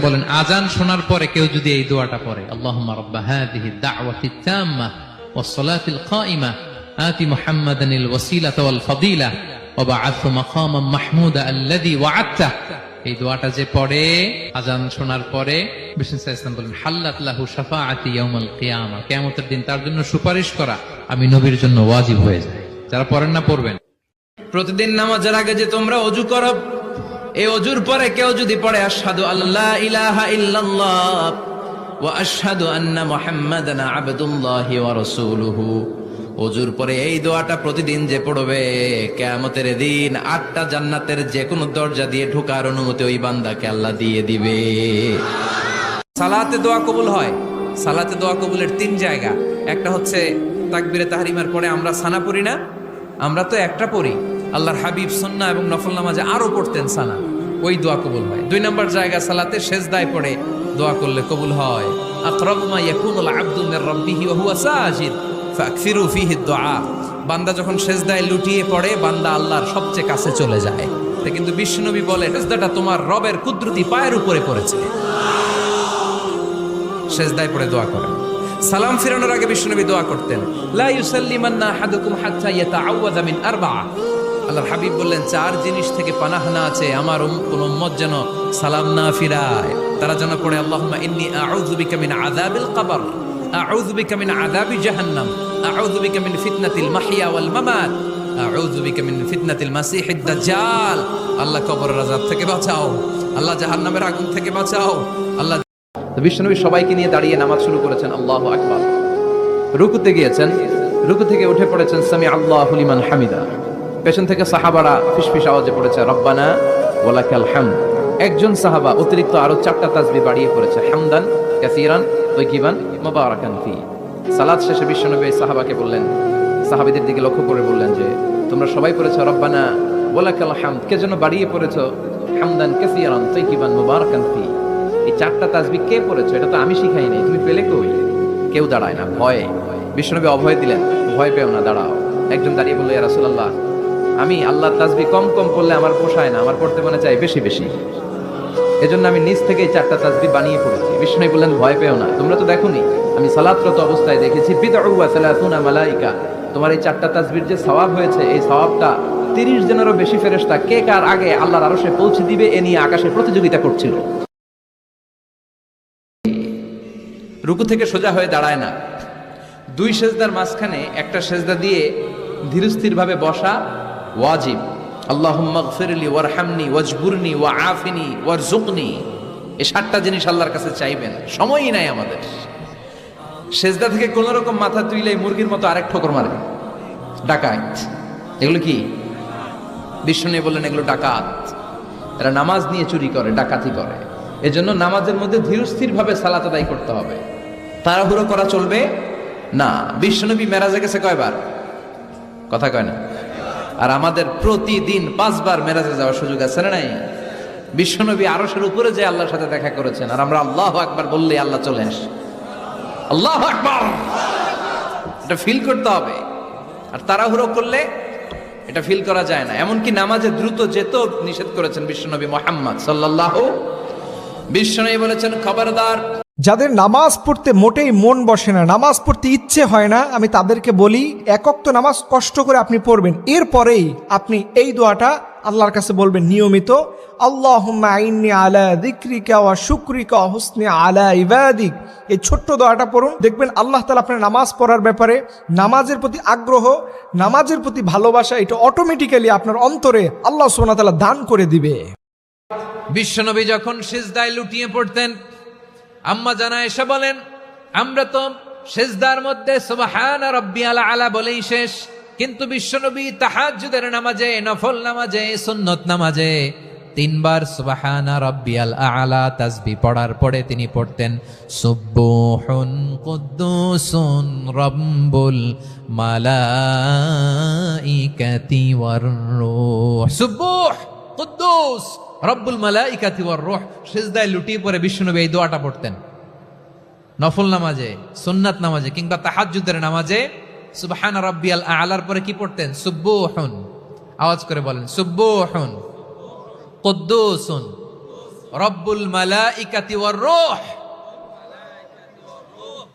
বলেন আজান শোনার পরে কেউ যদি এই দোয়াটা পড়ে দোয়াটা যে আজান শোনার পরে বলেন দিন তার জন্য সুপারিশ করা, আমি নবীর জন্য ওয়াজিব হয়ে যায়। যারা পড়েন না, পড়বেন। প্রতিদিন নামাজের আগে যে তোমরা অজু করো এই অজুর পরে কেউ যদি পড়ে আসাদু আল্লাহ ইলাহা ইল্লাল্লাহ ওয়া আশহাদু আন্না মুহাম্মাদান আবদুল্লাহি ওয়া রাসূলুহু। অজুর পরে এই দোয়াটা প্রতিদিন যে পড়বে, কিয়ামতের দিন আটটা জান্নাতের যে কোনো দরজা দিয়ে ঢোকার অনুমতি ওই বান্দাকে আল্লাহ দিয়ে দিবে। সালাতে দোয়া কবুল হয়। সালাতে দোয়া কবুলের তিন জায়গা। একটা হচ্ছে তাকবিরে তাহরিমার পরে আমরা সানা পড়ি না, আমরা তো একটা পড়ি। আল্লাহর হাবিব সন্না এবং নফল নামাজে আরও পড়তেন সানা ওই দোয়া কবুল হয়। দুই নম্বর জায়গা সালাতে শেষদায় পড়ে দোয়া করলে কবুল হয়। বান্দা যখন সেজদায় লুটিয়ে পড়ে, বান্দা আল্লাহর সবচেয়ে কাছে চলে যায়। কিন্তু বিশ্বনবী বলে সেজদাটা তোমার রবের কুদরতি পায়ের উপরে পড়েছে। সেজদায় পড়ে দোয়া করেন। সালাম ফিরানোর আগে বিষ্ণুনবী দোয়া করতেন, লা আল্লাহর হাবিব বললেন, চার জিনিস থেকে পানাহানা আছে, আমার কোন উম্মত যেন সালাম না ফিরায়। তারা যেন পড়ে, আল্লাহুম্মা ইন্নী আউযু বিকা মিন আযাবিল কবর, আউযু বিকা মিন আযাবি জাহান্নাম, আউযু বিকা মিন ফিতনাতিল মাহইয়া ওয়াল মামাত, আউযু বিকা মিন ফিতনাতিল মাসিহিদ দাজ্জাল। আল্লাহ কবরের আযাব থেকে বাঁচাও, আল্লাহ জাহান্নামের আগুন থেকে বাঁচাও, আল্লাহ বিশ্বনবী সবাইকে নিয়ে দাঁড়িয়ে নামাজ শুরু করেছেন, আল্লাহ আকবার। রুকুতে গিয়েছেন, রুকু থেকে উঠে পড়েছেন সামি আল্লাহ লিমান হামিদা। পেছন থেকে সাহাবারা ফিসফিস আওয়াজে পড়েছে, রব্বানা ওয়ালাকাল হামদ। একজন সাহাবা অতিরিক্ত আরও চারটা তাজবি বাড়িয়ে পড়েছে, হামদান কাসিরান তৈকিবান মুবারাকান ফি। সালাত শেষে বিশ্বনবী সাহাবাকে বললেন, সাহাবীদের দিকে লক্ষ্য করে বললেন যে, তোমরা সবাই পড়েছো, রব্বানা ওয়ালাকাল হামদ। কে যেন বাড়িয়ে পড়েছো, হামদান কাসিরান তৈকিবান মুবারাকান ফি। এই চারটা তাজবি কে পড়েছো? এটা তো আমি শিখাই নাই, তুমি পেলে কই? কেউ দাঁড়ায় না, ভয়ে। বিষ্ণুনবী অভয় দিলেন, ভয় পেও না, দাঁড়াও। একজন দাঁড়িয়ে বলল, ইয়া রাসূলুল্লাহ আমি আল্লাহর তাজবি কম কম করলে আমার পোষায় না, আমার পড়তে মনে চাই বেশি বেশি। এজন্য আমি নিজ থেকেই চারটা তাসবি বানিয়ে পড়েছি। বিষ্ণু বললেন, ভয় পেও না। তোমরা তো দেখোনি, আমি সালাতরত অবস্থায় দেখেছি, বিদউ ওয়া সালাতুনা মালাইকা। তোমার এই চারটা তাজবির যে সওয়াব হয়েছে, এই সওয়াবটা তিরিশ জনেরও বেশি ফেরেশতা কে কার আগে আল্লাহর আরশে পৌঁছে দিবে এ নিয়ে আকাশে প্রতিযোগিতা করছিল। রুকু থেকে সোজা হয়ে দাঁড়ায় না। দুই সেজদার মাঝখানে একটা সেজদা দিয়ে ধীরস্থিরভাবে বসা ওয়াজিব। আল্লাহুম্মা গফিরলি ওয়ারহামনি ওয়াজবুরনি ওয়া আফিনি ওয়ারজুকনি এই সাতটা জিনিস আল্লাহর কাছে চাইবেন, সময়ই নাই আমাদের। সেজদা থেকে কোন রকম মাথা তুইলে মুরগির মতো আরেক ঠোকর মারবে। ডাকাত। এগুলো কি? বিষ্ণু বললেন, এগুলো ডাকাত। এরা নামাজ নিয়ে চুরি করে, ডাকাতি করে। এজন্য নামাজের মধ্যে ধীরস্থির ভাবে সালাত আদায় করতে হবে। তাড়াহুড়ো করা চলবে? না। বিশ্বনবী মেরাজে গেছে কয়বার? কথা কয় না। আর আমাদের প্রতিদিন পাঁচবার মেরাজে যাওয়ার সুযোগ আছে না নাই? বিশ্বনবী আরশের উপরে যে আল্লাহর সাথে দেখা করেছেন, আর আমরা আল্লাহ আকবার বললেই আল্লাহ চলে আসে। আল্লাহ আকবার! এটা ফিল করতে হবে। আর তাড়াহুড়ো করলে এটা ফিল করা যায় না। এমনকি নামাজে দ্রুত যেত নিষেধ করেছেন বিশ্বনবী মোহাম্মদ সাল্লাহ বিশ্বনবী বলেছেন, খবরদার যাদের নামাজ পড়তে মোটেই মন বসে না, নামাজ পড়তে ইচ্ছে হয় না, আমি তাদেরকে বলি একক তো নামাজ কষ্ট করে আপনি পড়বেন। এরপরেই আপনি এই দোয়াটা আল্লাহর কাছে বলবেন, নিয়মিত আল্লাহ আইনি আলা দিক্রিকা ওয়া শুক্রিকা হুসনি আলা ইবাদিক। এই ছোট্ট দোয়াটা পড়ুন, দেখবেন আল্লাহ তালা আপনার নামাজ পড়ার ব্যাপারে নামাজের প্রতি আগ্রহ, নামাজের প্রতি ভালোবাসা, এটা অটোমেটিক্যালি আপনার অন্তরে আল্লাহ সোনা তালা দান করে দিবে। বিশ্বনবী যখন সিজদায় লুটিয়ে পড়তেন আম্মা জানা এসে বলেন, আমরা তো সেজদার মধ্যে সুবহান রব্বি আলা আলা বলেই শেষ। কিন্তু বিশ্বনবী তাহাজ্জুদের নামাজে, নফল নামাজে, সুন্নত নামাজে তিনবার সুবহানা রব্বিয়াল আলা তাসবি পড়ার পরে তিনি পড়তেন সুব্বুহুন কুদ্দুসুন রব্বুল মালাইকাতি ওয়ার রূহ। সুব্বুহ কুদ্দুস, রব্বুল মালাইকাতি ওয়ার রূহ, সিজদায় লুটিয়ে পড়ে বিষ্ণুনবী এই দোয়াটা পড়তেন। নফল নামাজে, সুন্নাত নামাজে কিংবা তাহাজ্জুদের নামাজে সুবহান রাব্বিয়াল আলার পরে কি পড়তেন? সুব্বুহুন। আওয়াজ করে বলেন, সুব্বুহুন। কুদ্দুসুন। রব্বুল মালাইকাতি ওয়ার রূহ।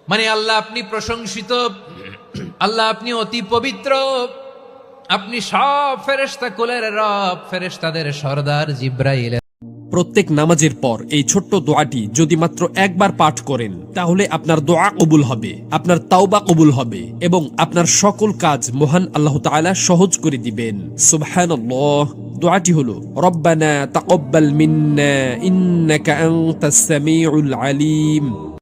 মানে আল্লাহ আপনি প্রশংসিত, আল্লাহ আপনি অতি পবিত্র। আপনি সব ফেরেশতা কুলের রব, ফেরেশতাদের সর্দার জিব্রাইল প্রত্যেক নামাজের পর এই ছোট্ট দোয়াটি যদি মাত্র একবার পাঠ করেন, তাহলে আপনার দোয়া কবুল হবে, আপনার তাওবা কবুল হবে এবং আপনার সকল কাজ মহান আল্লাহ তাআলা সহজ করে দিবেন। সুবহানাল্লাহ। দোয়াটি হলো, রব্বানা তাকাব্বাল মিন্না ইন্নাকা আনতাস সামিউল আলিম।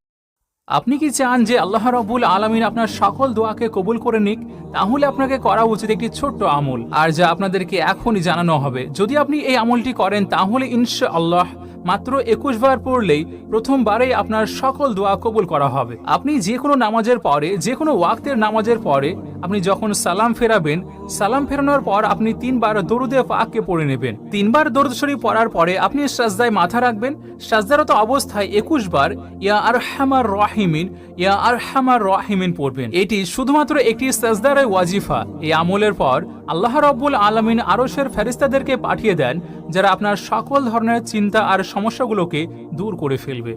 আপনি কি চান যে আল্লাহ রব্বুল আলমিন আপনার সকল দোয়াকে কবুল করে নিক? তাহলে আপনাকে করা উচিত একটি ছোট্ট আমল। আর যা আপনাদেরকে এখনই জানানো হবে। যদি আপনি এই আমলটি করেন, তাহলে ইনশা আল্লাহ মাত্র একুশ বার পড়লেই প্রথমবারেই আপনার সকল দোয়া কবুল করা হবে। আপনি যে কোনো নামাজের পরে যে কোনো ওয়াক্তের নামাজের পরে আপনি যখন সালাম ফেরাবেন সালাম ফেরানোর পর আপনি তিনবার দরুদে পাককে পড়ে নেবেন। তিনবার দরুদ শরীফ পড়ার পরে আপনি সাজদায় মাথা রাখবেন। সাজদারত অবস্থায় একুশ বার ইয়া আর হামার রাহিমিন, ইয়া আর হামার রাহিমিন পড়বেন। এটি শুধুমাত্র একটি সাজদার ওয়াজিফা। এই আমলের পর আল্লাহ রব্বুল আলমিন আরশের ফেরিস্তাদেরকে পাঠিয়ে দেন, যারা আপনার সকল ধরনের চিন্তা আর সমস্যাগুলোকে দূর করে ফেলবে।